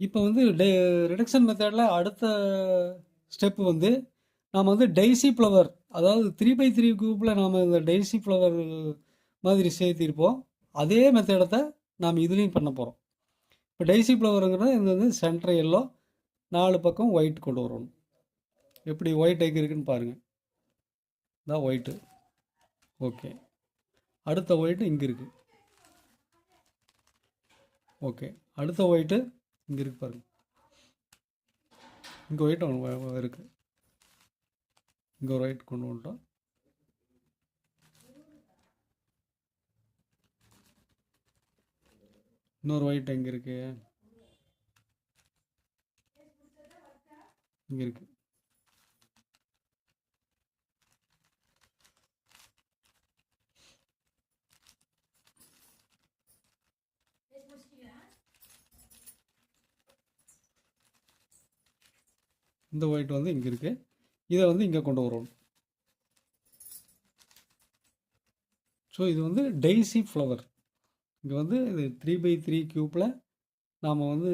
இப்போ வந்து டெ ரிடக்ஷன் மெத்தடில் அடுத்த ஸ்டெப் வந்து நாம் வந்து டெய்சி ஃப்ளவர் அதாவது த்ரீ பை த்ரீ குரூப்பில் நாம் இந்த டெய்சி ஃப்ளவர் மாதிரி சேர்த்திருப்போம். அதே மெத்தடத்தை நாம் இதுலேயும் பண்ண போகிறோம் இப்போ டெய்சி ஃப்ளவருங்கிறது இது வந்து சென்டர் எல்லோ நாலு பக்கம் ஒயிட் கொண்டு வரணும். எப்படி ஒயிட் எங்கே இருக்குன்னு பாருங்கள் இதான் ஒயிட்டு ஓகே அடுத்த ஒயிட்டு இங்கே இருக்குது ஓகே அடுத்த ஒயிட்டு இங்கே இருக்கு பாருங்க. இங்கே ஒயிட் ஒன்று இருக்குது இங்கே ஒரு ஒயிட் கொண்டு வந்துட்டோம். இன்னொரு ஒயிட் எங்கே இருக்கு. இங்கே இருக்குது இந்த ஒயிட் வந்து இங்கே இருக்குது இதை வந்து இங்கே கொண்டு வரணும் ஸோ இது வந்து டெய்ஸி ஃப்ளவர் இங்கே வந்து இது த்ரீ பை த்ரீ க்யூப்பில் நாம் வந்து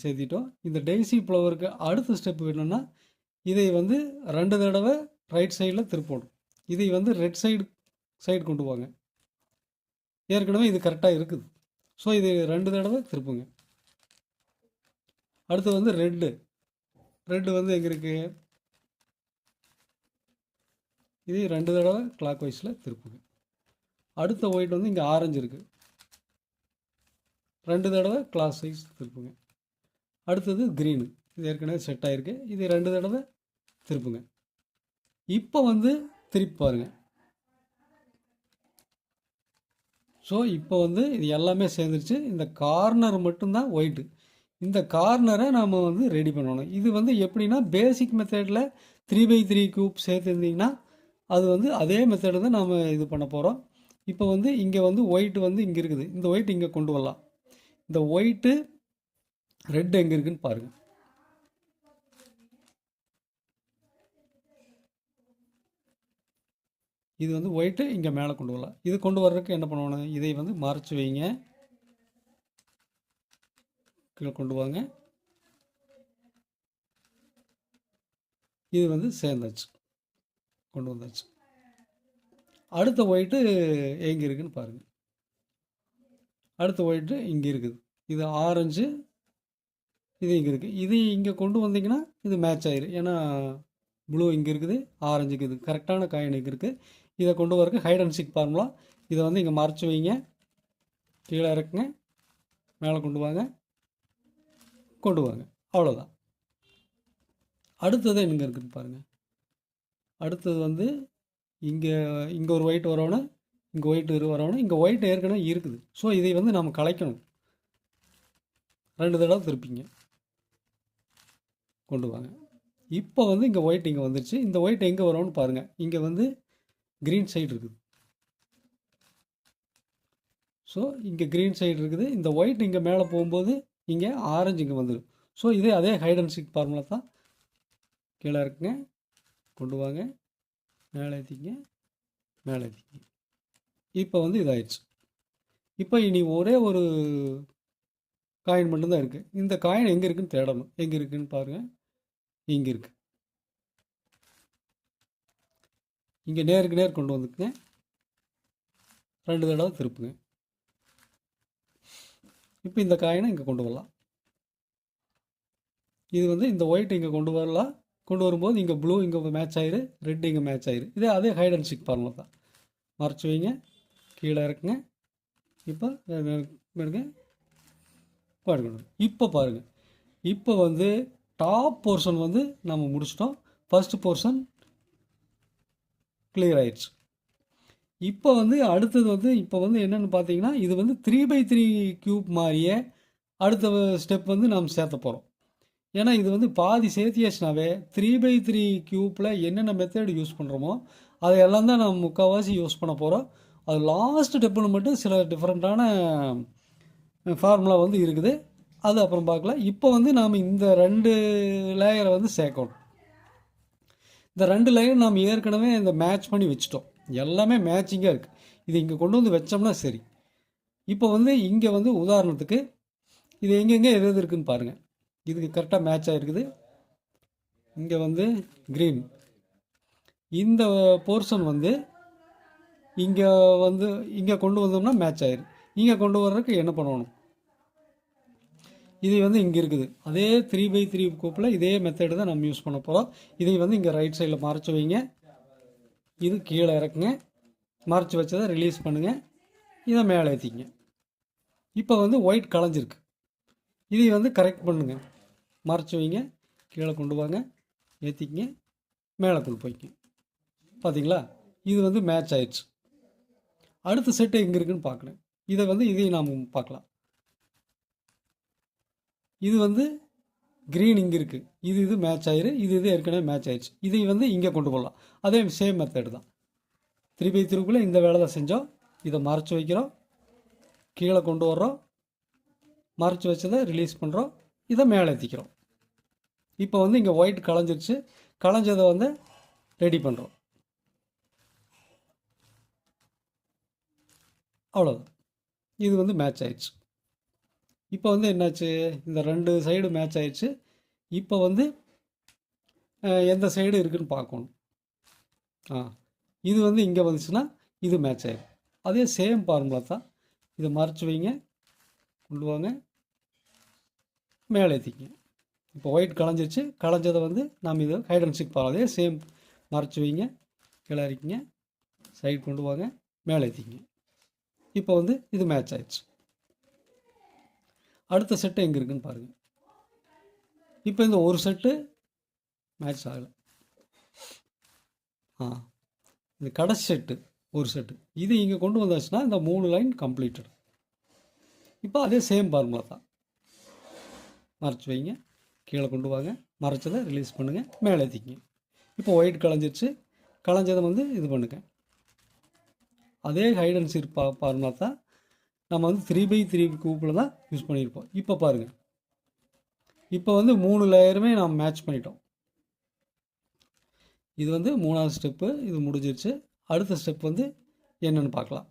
சேர்த்திட்டோம். இந்த டெய்ஸி ஃப்ளவருக்கு அடுத்த ஸ்டெப் என்னென்னா இதை வந்து ரெண்டு தடவை ரைட் சைடில் திருப்பணும். இதை வந்து ரெட் சைடு சைடு கொண்டு வாங்க. ஏற்கனவே இது கரெக்டாக இருக்குது. ஸோ இது ரெண்டு தடவை திருப்புங்க. அடுத்து வந்து ரெட்டு ரெண்டு வந்து எங்கே இருக்குது இது ரெண்டு தடவை கிளாக் வைஸில் திருப்புங்க அடுத்த ஒயிட் வந்து இங்கே ஆரஞ்சு இருக்குது ரெண்டு தடவை கிளாஸ் வைஸ் திருப்புங்க. அடுத்தது க்ரீனு இது ஏற்கனவே செட் ஆகிருக்கு இது ரெண்டு தடவை திருப்புங்க. இப்போ வந்து திருப்பி பாருங்கள் ஸோ இப்போ வந்து இது எல்லாமே சேர்ந்துருச்சு. இந்த கார்னர் மட்டும்தான் ஒயிட்டு இந்த கார்னரை நாம் வந்து ரெடி பண்ணணும். இது வந்து எப்படின்னா பேசிக் மெத்தடில் த்ரீ பை த்ரீ க்யூப் சேர்த்துருந்தீங்கன்னா அது வந்து அதே மெத்தடு தான் நாம் இது பண்ண போகிறோம் இப்போ வந்து இங்கே வந்து ஒயிட் வந்து இங்கே இருக்குது. இந்த ஒயிட் இங்கே கொண்டு வரலாம். இந்த ஒயிட்டு ரெட் எங்கே இருக்குன்னு பாருங்கள் இது வந்து ஒயிட்டு இங்கே மேலே கொண்டு வரலாம். இது கொண்டு வர்றதுக்கு என்ன பண்ணணும்? இதை வந்து மறைச்சி வைங்க. கீழே கொண்டு வாங்க. இது வந்து சேர்ந்தாச்சு. கொண்டு வந்தாச்சு. அடுத்த ஒயிட்டு எங்கே இருக்குன்னு பாருங்கள் அடுத்த ஒயிட்டு இங்கே இருக்குது. இது ஆரஞ்சு இது இங்கே இருக்குது இது இங்கே கொண்டு வந்தீங்கன்னா இது மேட்ச் ஆயிரும் ஏன்னா ப்ளூ இங்கே இருக்குது ஆரஞ்சுக்கு இது கரெக்டான காயின் இங்கே இருக்குது இதை கொண்டு வரக்கு ஹைட் அண்ட் சிக் ஃபார்முலா இதை வந்து இங்கே மறைச்சி வைங்க. கீழே இறக்குங்க. மேலே கொண்டு வாங்க. கொண்டு வாங்க அவ்வளோதான் அடுத்தது எங்கே இருக்குது பாருங்கள் அடுத்தது வந்து இங்கே இங்கே ஒரு ஒயிட் வரவொன்னே இங்கே ஒயிட் வரணும் இங்கே ஒயிட் ஏற்கனவே இருக்குது. ஸோ இதை வந்து நம்ம கலைக்கணும். ரெண்டு தடவை திருப்பிங்க. கொண்டு வாங்க. இப்போ வந்து இங்கே ஒயிட் இங்கே வந்துருச்சு. இந்த ஒயிட் எங்கே வரும்னு பாருங்கள் இங்கே வந்து க்ரீன் சைடு இருக்குது. ஸோ இங்கே க்ரீன் சைடு இருக்குது. இந்த ஒயிட் இங்கே மேலே போகும்போது இங்கே ஆரஞ்சு இங்கே வந்துடும் ஸோ இதே அதே ஹைட் அண்ட் சிக் ஃபார்முலா தான் கீழே இருக்குங்க. கொண்டு வாங்க. மேலே ஏற்றிங்க மேலே ஏற்றிங்க இப்போ வந்து இதாயிடுச்சு. இப்போ இனி ஒரே ஒரு காயின் மட்டும்தான் இருக்குது இந்த காயின் எங்கே இருக்குன்னு தேடணும். எங்கே இருக்குன்னு பாருங்கள் இங்கே இருக்குது இங்கே நேருக்கு நேர் கொண்டு வந்துக்குங்க. ரெண்டு தடவை திருப்புங்க. இப்போ இந்த காயினை இங்கே கொண்டு வரலாம். இது வந்து இந்த ஒயிட் இங்கே கொண்டு வரலாம். கொண்டு வரும்போது இங்கே ப்ளூ இங்கே மேட்ச் ஆயிரு ரெட் இங்கே மேட்ச் ஆயிரு. இதே அதே ஹைட் அண்ட் சிக் ஃபார்முலா தான். மறைச்சி வைங்க. கீழே இறக்குங்க. இப்போ எடுங்க பாருங்க இப்போ பாருங்கள் இப்போ வந்து டாப் போர்ஷன் வந்து நம்ம முடிச்சிட்டோம். ஃபஸ்ட்டு போர்ஷன் கிளியர் ஆயிடுச்சு. இப்போ வந்து அடுத்தது வந்து இப்போ வந்து என்னென்னு பார்த்தீங்கன்னா இது வந்து த்ரீ பை த்ரீ க்யூப் மாதிரியே அடுத்த ஸ்டெப் வந்து நாம் சேர்த்த போகிறோம் ஏன்னா இது வந்து பாதி சேர்த்தியாச்சுனாவே த்ரீ பை த்ரீ க்யூப்பில் என்னென்ன மெத்தட் யூஸ் பண்ணுறோமோ அதையெல்லாம் தான் நம்ம முக்கால்வாசி யூஸ் பண்ண போகிறோம் அது லாஸ்ட் ஸ்டெப்புன்னு மட்டும் சில டிஃப்ரெண்ட்டான ஃபார்முலா வந்து இருக்குது. அது அப்புறம் பார்க்கலாம் இப்போ வந்து நாம் இந்த ரெண்டு லேயரை வந்து சேர்க்கணும். இந்த ரெண்டு லேயர் நாம் ஏற்கனவே இந்த மேட்ச் பண்ணி வச்சுட்டோம். எல்லாமே மேட்சிங்காக இருக்குது இது இங்கே கொண்டு வந்து வச்சோம்னா சரி. இப்போ வந்து இங்கே வந்து உதாரணத்துக்கு இது எங்கெங்கே எது எது இருக்குதுன்னு பாருங்கள் இதுக்கு கரெக்டாக மேட்ச் ஆகிருக்குது இங்கே வந்து க்ரீன் இந்த போர்ஷன் வந்து இங்கே வந்து இங்கே கொண்டு வந்தோம்னா மேட்ச் ஆயிரும். இங்கே கொண்டு வர்றதுக்கு என்ன பண்ணணும்? இது வந்து இங்கே இருக்குது. அதே த்ரீ பை த்ரீ கோப்பில் இதே மெத்தடு தான் நம்ம யூஸ் பண்ண போகிறோம் இதை வந்து இங்கே ரைட் சைடில் மறைச்சி வைங்க. இது கீழே இறக்குங்க. மறைச்சி வச்சதை ரிலீஸ் பண்ணுங்கள் இதை மேலே ஏற்றிங்க இப்போ வந்து ஒயிட் களைஞ்சிருக்கு. இதை வந்து கரெக்ட் பண்ணுங்க. மறைச்சி வைங்க. கீழே கொண்டு வாங்க. ஏற்றிக்கிங்க மேலே கொண்டு போய்ங்க பார்த்தீங்களா? இது வந்து மேட்ச் ஆயிடுச்சு. அடுத்த செட்டு எங்கே இருக்குன்னு பார்க்கணும் இதை வந்து இதையும் நாம் பார்க்கலாம். இது வந்து க்ரீன் இங்கே இருக்குது இது இது மேட்ச் ஆயிரு இது இது ஏற்கனவே மேட்ச் ஆயிடுச்சு. இதை வந்து இங்கே கொண்டு போகலாம் அதே சேம் மெத்தட் தான். த்ரீ பை த்ரீக்குள்ளே இந்த வேலை தான் செஞ்சோம். இதை மறைச்சி வைக்கிறோம். கீழே கொண்டு வர்றோம். மறைச்சி வச்சதை ரிலீஸ் பண்ணுறோம் இதை மேலே ஏற்றிக்கிறோம் இப்போ வந்து இங்கே ஒயிட் களைஞ்சிருச்சு. களைஞ்சதை வந்து ரெடி பண்ணுறோம் அவ்வளோதான் இது வந்து மேட்ச் ஆயிடுச்சு. இப்போ வந்து என்னாச்சு? இந்த ரெண்டு சைடு மேட்ச் ஆயிடுச்சு. இப்போ வந்து எந்த சைடு இருக்குதுன்னு பார்க்கணும். ஆ இது வந்து இங்கே வந்துச்சுன்னா இது மேட்ச் ஆயிடும். அதே சேம் ஃபார்முலா தான். இதை மறைச்சி வைங்க. கொண்டு வாங்க. மேலே ஏற்றிங்க இப்போ ஒயிட் களைஞ்சிருச்சு களைஞ்சதை வந்து நாம் இதை ஹைட் அண்ட் அதே சேம் மறைச்சி வைங்க. கீழே இறக்கிங்க. சைடு கொண்டு வாங்க. மேலே ஏற்றிங்க இப்போ வந்து இது மேட்ச் ஆயிடுச்சு. அடுத்த செட்டு எங்கே இருக்குன்னு பாருங்கள் இப்போ இந்த ஒரு செட்டு மேட்ச் ஆகலை. ஆ இந்த கடைசி செட்டு ஒரு செட்டு இது இங்கே கொண்டு வந்தாச்சுன்னா இந்த மூணு லைன் கம்ப்ளீட்டட் இப்போ அதே சேம் ஃபார்முலா தான். மறைச்சி வைங்க. கீழே கொண்டு வாங்க. மறைச்சதை ரிலீஸ் பண்ணுங்கள் மேலே ஏற்றிக்கிங்க இப்போ ஒயிட் களைஞ்சிருச்சு களைஞ்சதை வந்து இது பண்ணுங்க. அதே ஹைட் அண்ட் பா ஃபார்முலா தான் நம்ம வந்து த்ரீ பை த்ரீ கூப்பில் தான் யூஸ் பண்ணியிருப்போம். இப்போ பாருங்கள் இப்போ வந்து மூணு லேயருமே நாம் மேட்ச் பண்ணிட்டோம். இது வந்து மூணாவது ஸ்டெப்பு இது முடிஞ்சிருச்சு. அடுத்த ஸ்டெப் வந்து என்னென்னு பார்க்கலாம்.